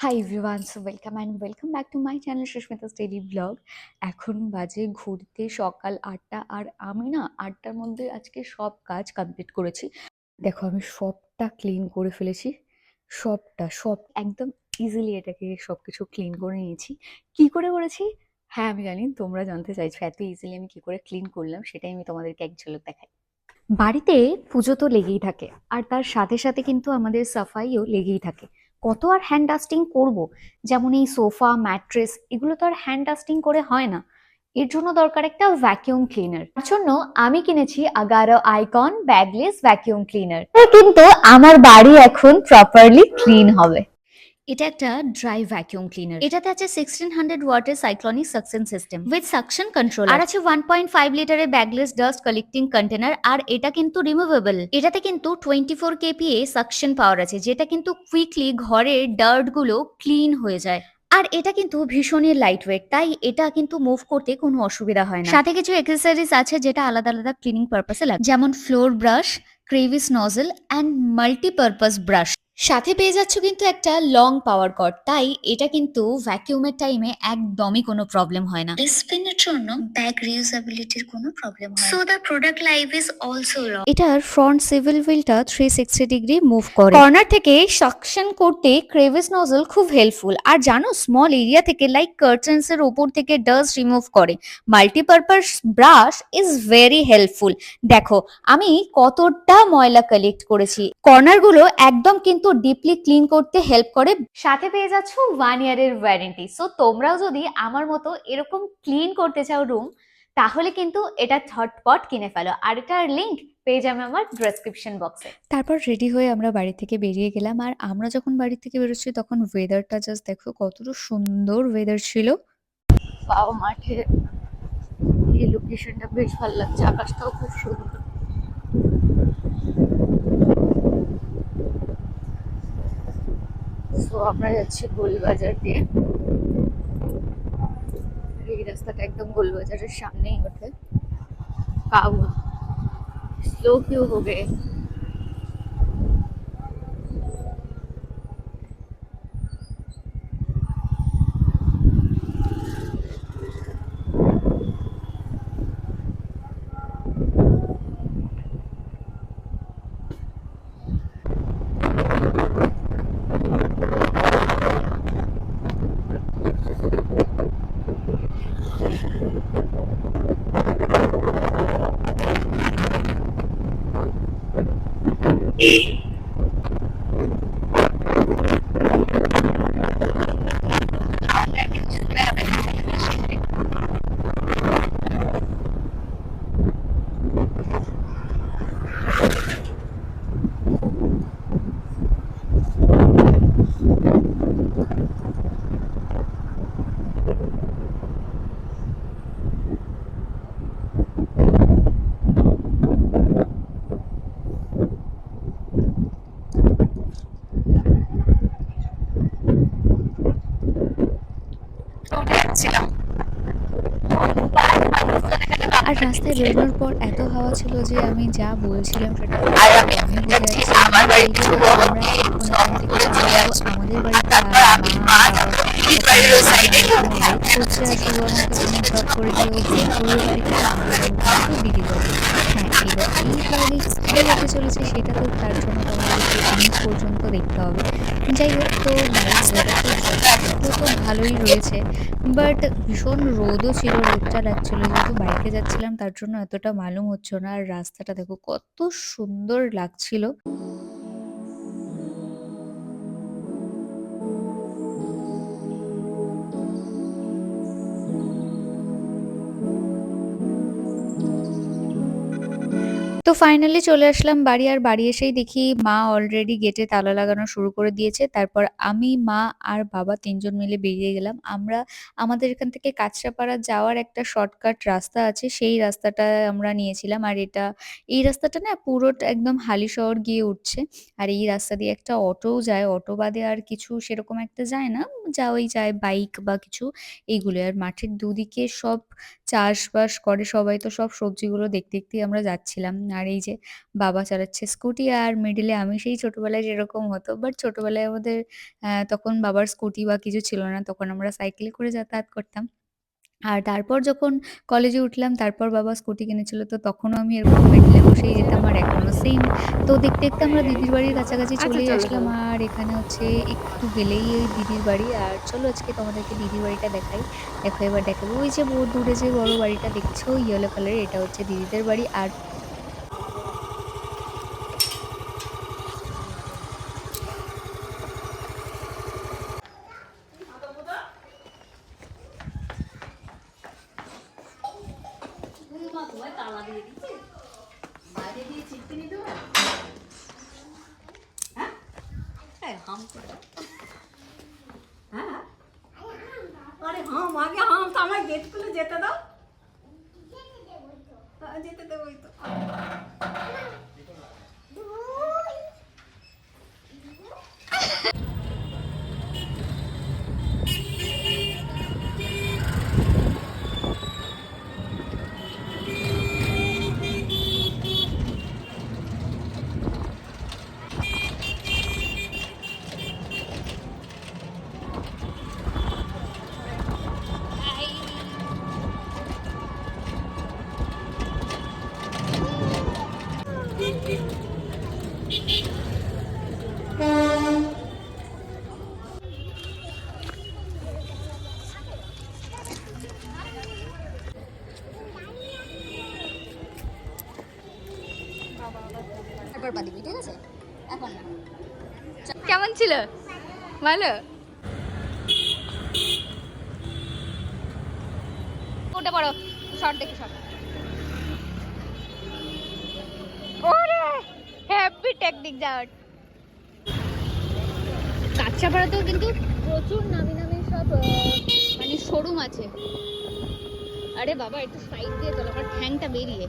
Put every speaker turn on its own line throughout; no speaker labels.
Hi everyone so welcome and welcome back to my channel Susmita's steady blog এখন বাজে ঘুরতে সকাল আটটা আর আমি না আটটার মধ্যে আজকে সব কাজ কমপ্লিট করেছি। দেখো আমি সবটা ক্লিন করে ফেলেছি। সবটা, সব একদম ইজিলি এটাকে সব কিছু ক্লিন করে নিয়েছি। কি করে করেছি? হ্যাঁ আমি জানি, তোমরা জানতে চাইছো এত ইজিলি আমি কি করে ক্লিন করলাম সেটাই আমি তোমাদেরকে এক ঝলক দেখাই। বাড়িতে পুজো তো লেগেই থাকে, আর তার সাথে সাথে কিন্তু আমাদের সাফাইও লেগেই থাকে। কত আর হ্যান্ড ডাস্টিং করব? যেমন এই সোফা ম্যাট্রেস এগুলো তো আর হ্যান্ড ডাস্টিং করে হয় না। এর জন্য দরকার একটা ভ্যাকিউম ক্লিনার তার জন্য আমি কিনেছি Agaro icon bagless vacuum cleaner কিন্তু আমার বাড়ি এখন প্রপারলি ক্লিন হবে। এটা একটা ড্রাই ভ্যাকিউম ক্লিনার এটাতে আছে সিক্সটিন হান্ড্রেড ওয়াটের cyclonic suction system with suction control আর আছে ওয়ান পয়েন্ট ফাইভ লিটারের ব্যাগলেস ডাস্ট কালেক্টিং কন্টেনার আর এটা কিন্তু রিমুভেবল এটাতে কিন্তু twenty four kPa suction power আছে, যেটা কিন্তু কুইকলি ঘরের ডার্টগুলো ক্লিন হয়ে যায়। আর এটা কিন্তু ভীষণই লাইট ওয়েট তাই এটা কিন্তু মুভ করতে কোনো অসুবিধা হয় না। সাথে কিছু এক্সেসরিজ আছে যেটা আলাদা আলাদা ক্লিনিং পারপাসে লাগে, যেমন floor brush crevice nozzle and multipurpose brush সাথে পেয়ে যাচ্ছ কিন্তু একটা লং পাওয়ার কর্ড তাই এটা কিন্তু ভ্যাকিউমের টাইমে একদমই কোনো প্রবলেম হয় না। স্পিনের জন্য ব্যাগ রিউজেবিলিটির কোনো প্রবলেম হয় so the product life is also long এটার ফ্রন্ট সিভিল হুইলটা থ্রি সিক্সটি ডিগ্রি মুভ করে। কর্নার থেকে সাকশন করতে ক্রেভিস নজল খুব হেল্পফুল আর জানো স্মল এরিয়া থেকে লাইক কার্টেন্স এর উপর থেকে ডাস্ট রিমুভ করে। Multipurpose brush is very helpful দেখো আমি কতটা ময়লা কালেক্ট করেছি। কর্নারগুলো একদম কিন্তু ডিপলি ক্লিন করতে হেল্প করে। সাথে পেয়ে যাচ্ছ ওয়ান ইয়ারের ওয়ারেন্টি সো তোমরাও যদি আমার মতো এরকম ক্লিন করতে চাও রুম তাহলে কিন্তু এটা থটপট কিনে ফেলো। আর এটার লিংক পেয়ে যাবে আমার ডেসক্রিপশন বক্সে তারপর রেডি হয়ে আমরা বাড়ি থেকে বেরিয়ে গেলাম। আর আমরা যখন বাড়ি থেকে বেরোচ্ছি তখন ওয়েদারটা জাস্ট দেখো কতটা সুন্দর ওয়েদার ছিল। পাও মাঠে এই লোকেশনটা বেশ ভালো লাগছে। আকাশটাও খুব সুন্দর। সো আমরা যাচ্ছি গোলবাজার দিয়ে। এই রাস্তাটা একদম গোলবাজারের সামনেই ওঠে। কাউ স্লো কিউ हो eight রাস্তায় বেরোনোর পর এত হাওয়া ছিল যে আমি যা বলছিলাম সেটা
আমার
বাড়িতে হ্যাঁ চলেছে সেটা তো তার জন্য এন্ড পর্যন্ত দেখতে হবে। যাই হোক, তো তো ভালোই রয়েছে। বাট ভীষণ রোদও ছিল, রোদটা লাগছিল। যেহেতু বাইকে যাচ্ছিলাম, তার জন্য এতটা মালুম হচ্ছে না। আর রাস্তাটা দেখো কত সুন্দর লাগছিল। তো ফাইনালি চলে আসলাম বাড়ি, আর বাড়ি এসেই দেখি মা অলরেডি গেটে তালা লাগানো শুরু করে দিয়েছে। তারপর আমি, মা, আর বাবা তিনজন মিলে বেরিয়ে গেলাম। আমরা, আমাদের এখান থেকে কাঁচরাপাড়া যাওয়ার একটা শর্টকাট রাস্তা আছে, সেই রাস্তাটা আমরা নিয়েছিলাম। আর এটা, এই রাস্তাটা না পুরোটা একদম হালি শহর গিয়ে উঠছে। আর এই রাস্তা দিয়ে একটা অটোও যায়, অটো বাদে আর কিছু সেরকম একটা যায় না। যা ওই যায় বাইক বা কিছু এইগুলো। আর মাঠের দুদিকে সব চাষবাস করে সবাই তো সব সবজিগুলো দেখতে দেখতেই আমরা যাচ্ছিলাম। আর এই যে বাবা চালাচ্ছে স্কুটি আর মিডিলে আমি সেই ছোটবেলায় যেরকম হতো বাট ছোটবেলায় আমাদের তখন বাবার স্কুটি বা কিছু ছিল না তখন আমরা সাইকেলে করে যাতায়াত করতাম। আর তারপর যখন কলেজে উঠলাম তারপর বাবা স্কুটি কিনেছিল তো তখনও আমি এরকম মিডিলে বসেই যেতাম আর এখনও সেম তো দেখতে দেখতে আমরা দিদির বাড়ির কাছাকাছি
চলে
আসলাম আর এখানে হচ্ছে একটু গেলেই ওই দিদির বাড়ি। আর চলো আজকে তোমাদেরকে দিদির বাড়িটা দেখাই। দেখো এবার দেখাবো ওই যে বহু দূরে যে বড় বাড়িটা দেখছ ইয়েলো কালারের এটা হচ্ছে দিদিদের বাড়ি। আর
আরে হাম আগে হাম তো আমার গেট যেতে দাও। হ্যাঁ, যেতে দেবোই তো।
পা দিবি ঠিক আছে? এখন
কেমন ছিল? ভালো? উঠে পড়ো শর্ট দেখে শর্ট। ওরে হ্যাপি টেকনিক যাওয়ার কিন্তু প্রচুর নামি নামি সব মানে শোরুম আছে। আরে বাবা একটু সাইড দিয়ে চলো আমার ঠ্যাংটা বেরিয়ে।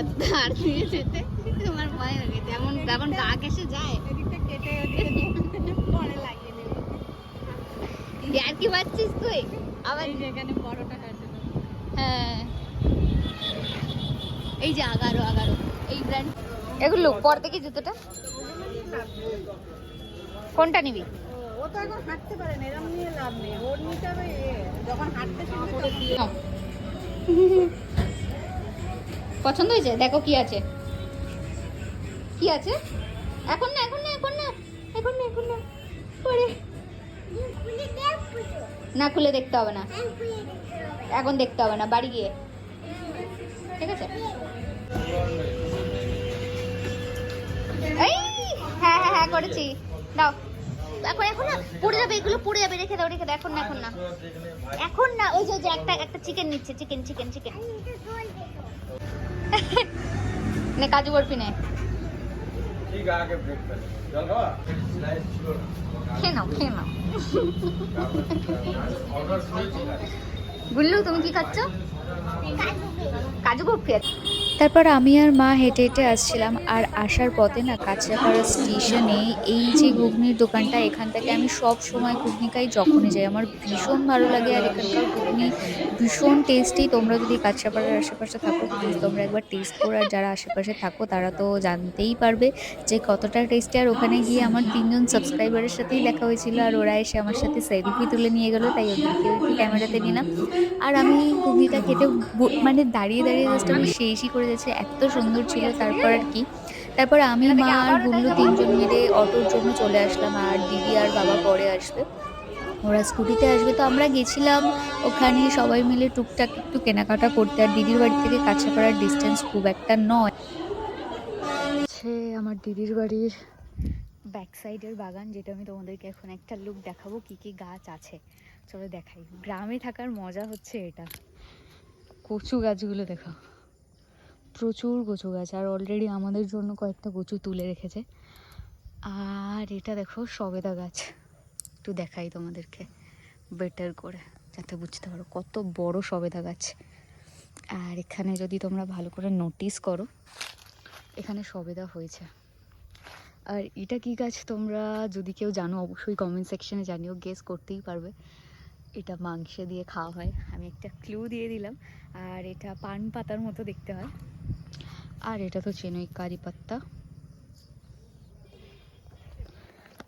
এত তার দিয়ে যেতে? তোমার ভয় লাগে যেমন যেমন গা ঘেসে যায়।
এদিকটা কেটে পরে লাগিয়ে নেবে
আর কি পাচ্ছিস তুই? আবার
যেখানে বড়টা কাটে
হ্যাঁ। এই যে আগারো আগারো এই ব্র্যান্ড এগুলো পর দেখি জুতোটা? কোনটা নিবি?
ও, ও তো এখন হাঁটতে পারে না এরম নিয়ে লাভ নেই। ওর নিতে হবে যখন হাঁটতে শিখবে তখন-
পছন্দ হয়েছে? দেখো কি আছে। কি আছে? এখন না এখন না এখন না এখন না এখন না। পরে না খুলে দেখতে হবে না। এখন দেখতে হবে না, বাড়ি গিয়ে। ঠিক আছে? এই হ্যাঁ হ্যাঁ হ্যাঁ করেছি। দাও। এখন এখন না পড়ে যাবে এগুলো পড়ে যাবে রেখে দাও রেখে দাও এখন না এখন না। এখন না ওই যে ওই যে একটা একটা চিকেন নিচ্ছে চিকেন চিকেন চিকেন নে কাজু বরফি নে। খেয়ে নাও খেয়ে নাও।
গুল্লু তুমি কি খাচ্ছ?
কাজু বরফি আছে।
তারপর আমি আর মা হেঁটে হেঁটে আসছিলাম আর আসার পথে না কাঁচরাপাড়া স্টেশনে এই যে ঘুগনির দোকানটা, এখান থেকে আমি সব সময় ঘুগনি খাই যখনই যাই। আমার ভীষণ ভালো লাগে আর এখানকার ঘুগনি ভীষণ টেস্টি তোমরা যদি কাঁচরাপাড়ার আশেপাশে থাকো প্লিজ তোমরা একবার টেস্ট করো আর যারা আশেপাশে থাকো, তারা তো জানতেই পারবে যে কতটা টেস্টি আর ওখানে গিয়ে আমার তিনজন সাবস্ক্রাইবারের সাথেই দেখা হয়েছিল আর ওরা এসে আমার সাথে সেলফি তুলে নিয়ে গেলো, তাই ওদেরকেও একটু ক্যামেরাতে নিলাম। আর আমি ঘুগনিটা খেতে মানে দাঁড়িয়ে দাঁড়িয়ে জাস্ট আমি শেষই করে যাচ্ছি। এত সুন্দর ছিল, তারপর আর কি। তারপর আমি মা আর গুল্লু তিনজন মিলে অটোর জন্য চলে আসলাম আর দিদি আর বাবা পরে আসবে। ওরা স্কুটিতে আসবে। তো আমরা গেছিলাম ওখানে সবাই মিলে টুকটাক একটু কেনাকাটা করতে। আর দিদির বাড়ি থেকে কাছাপাড়ার ডিস্টেন্স খুব একটা নয়। হচ্ছে আমার দিদির বাড়ির ব্যাক সাইডের বাগান যেটা আমি তোমাদেরকে এখন একটা লুক দেখাবো কি কি গাছ আছে। চলো দেখাই। গ্রামে থাকার মজা হচ্ছে এটা। কচু গাছগুলো দেখো প্রচুর কচু গাছ আর অলরেডি আমাদের জন্য কয়েকটা কচু তুলে রেখেছে। আর এটা দেখো সবেদা গাছ। একটু দেখাই তোমাদেরকে বেটার করে, যাতে বুঝতে পারো কত বড় সবেদা গাছ। আর এখানে যদি তোমরা ভালো করে নোটিস করো, এখানে সবেদা হয়েছে। আর এটা কি গাছ তোমরা যদি কেউ জানো, অবশ্যই কমেন্ট সেকশনে জানিও গেস করতেই পারবে। এটা মাংসে দিয়ে খাওয়া হয়। আমি একটা ক্লু দিয়ে দিলাম। আর এটা পান পাতার মতো দেখতে হয়। আর এটা তো চেনই কারি পাত্তা।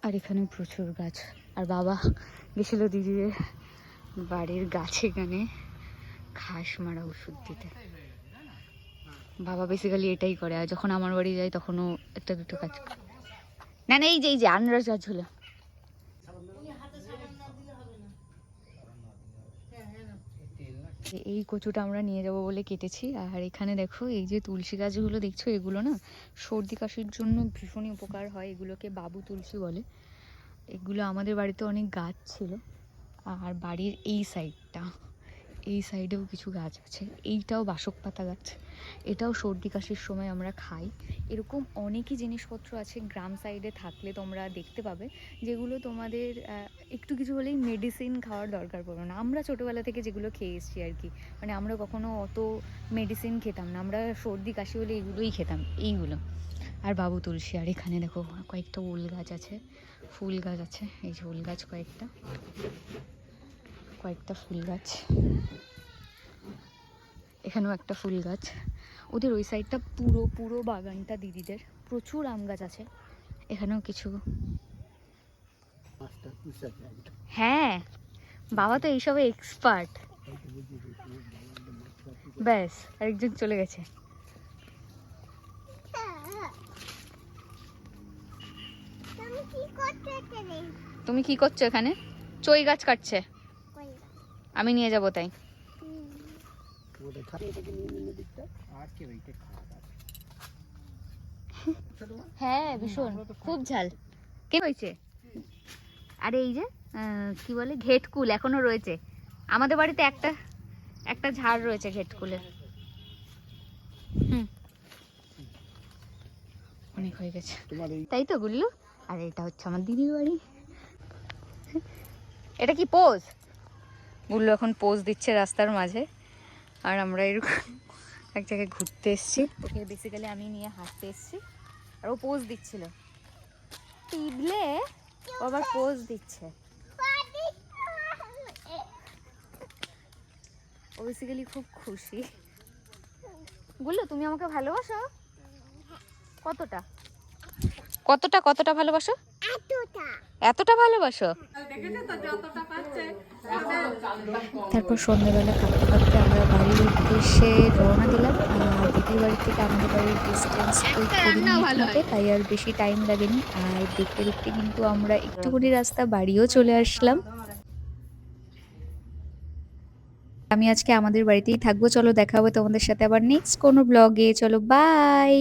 আর এখানে প্রচুর গাছ। আর বাবা গেছিল দিদিদের বাড়ির গাছে এখানে ঘাস মারা ওষুধ দিতে। বাবা বেসিক্যালি এটাই করে আর যখন আমার বাড়ি যায় তখনও একটা দুটো কাজ করে। না না এই যে এই যে আনরস গাছ হলো। এই কচুটা আমরা নিয়ে যাব বলে কেটেছি। আর এখানে দেখো, এই যে তুলসী গাছগুলো দেখছ? এগুলো না সর্দি কাশির জন্য ভীষণই উপকার হয়। এগুলোকে বাবু তুলসী বলে। এগুলো আমাদের বাড়িতে অনেক গাছ ছিল। আর বাড়ির এই সাইডটা এই সাইডেও কিছু গাছ আছে, এইটাও বাসক পাতা গাছ। এটাও সর্দি কাশির সময় আমরা খাই। এরকম অনেকই জিনিসপত্র আছে গ্রাম সাইডে থাকলে তোমরা দেখতে পাবে, যেগুলো তোমাদের একটু কিছু হলেই মেডিসিন খাওয়ার দরকার পড়বে না। আমরা ছোটোবেলা থেকে যেগুলো খেয়ে এসেছি আর কি মানে আমরা কখনো অত মেডিসিন খেতাম না। আমরা সর্দি কাশি হলে এগুলোই খেতাম, এইগুলো। আর বাবু তুলসী, আর এখানে দেখো কয়েকটা উল গাছ আছে, ফুল গাছ আছে, এই যে উল গাছ কয়েকটা। কয়েকটা ফুল গাছ। এখানেও একটা ফুল গাছ। ওদের ওই সাইডটা পুরো পুরো বাগানটা দিদিদের। প্রচুর আম গাছ আছে। এখানেও কিছু হ্যাঁ বাবা তো এইসবে এক্সপার্ট ব্যাস আরেকজন চলে গেছে। তুমি কি করছ এখানে? চই গাছ কাটছে। আমি নিয়ে যাব তাই। হ্যাঁ ভীষণ। খুব ঝাল। কে হয়েছে? আরে এই যে কি বলে ঘেটকুল এখনও রয়েছে। আমাদের বাড়িতে একটা একটা ঝাড় রয়েছে ঘেটকুলের হুম। অনেক হয়ে গেছে। তাই তো গুল্লু? আর এটা হচ্ছে আমার দিদির বাড়ি। এটা কি পোজ? গুল্লু এখন পোজ দিচ্ছে রাস্তার মাঝে। আর আমরা এরকম এক জায়গায় ঘুরতে এসেছি। ওকে বেসিক্যালি আমি নিয়ে হাঁটতে এসেছি। আর ও পোজ দিচ্ছিল। টিবলে ও আবার পোজ দিচ্ছে। ও বেসিক্যালি খুব খুশি। গুল্লু, তুমি আমাকে ভালোবাসো? কতটা? কতটা কতটা ভালোবাসো? এতটা। ভালোবাসো? তারপর সন্ধ্যাবেলা কাঁদতে কাঁদতে আমরা বাড়ির উদ্দেশ্যে রওনা দিলাম। আর দিদির বাড়ি থেকে আমাদের বাড়ির ডিস্টেন্স ওই কুড়ি মিনিট তাই আর বেশি টাইম লাগেনি। আর দেখতে দেখতে কিন্তু আমরা একটুখানি রাস্তা বাড়িও চলে আসলাম। আমি আজকে আমাদের বাড়িতেই থাকব। চলো দেখা হবে তোমাদের সাথে আবার নেক্সট কোনো ব্লগে চলো বাই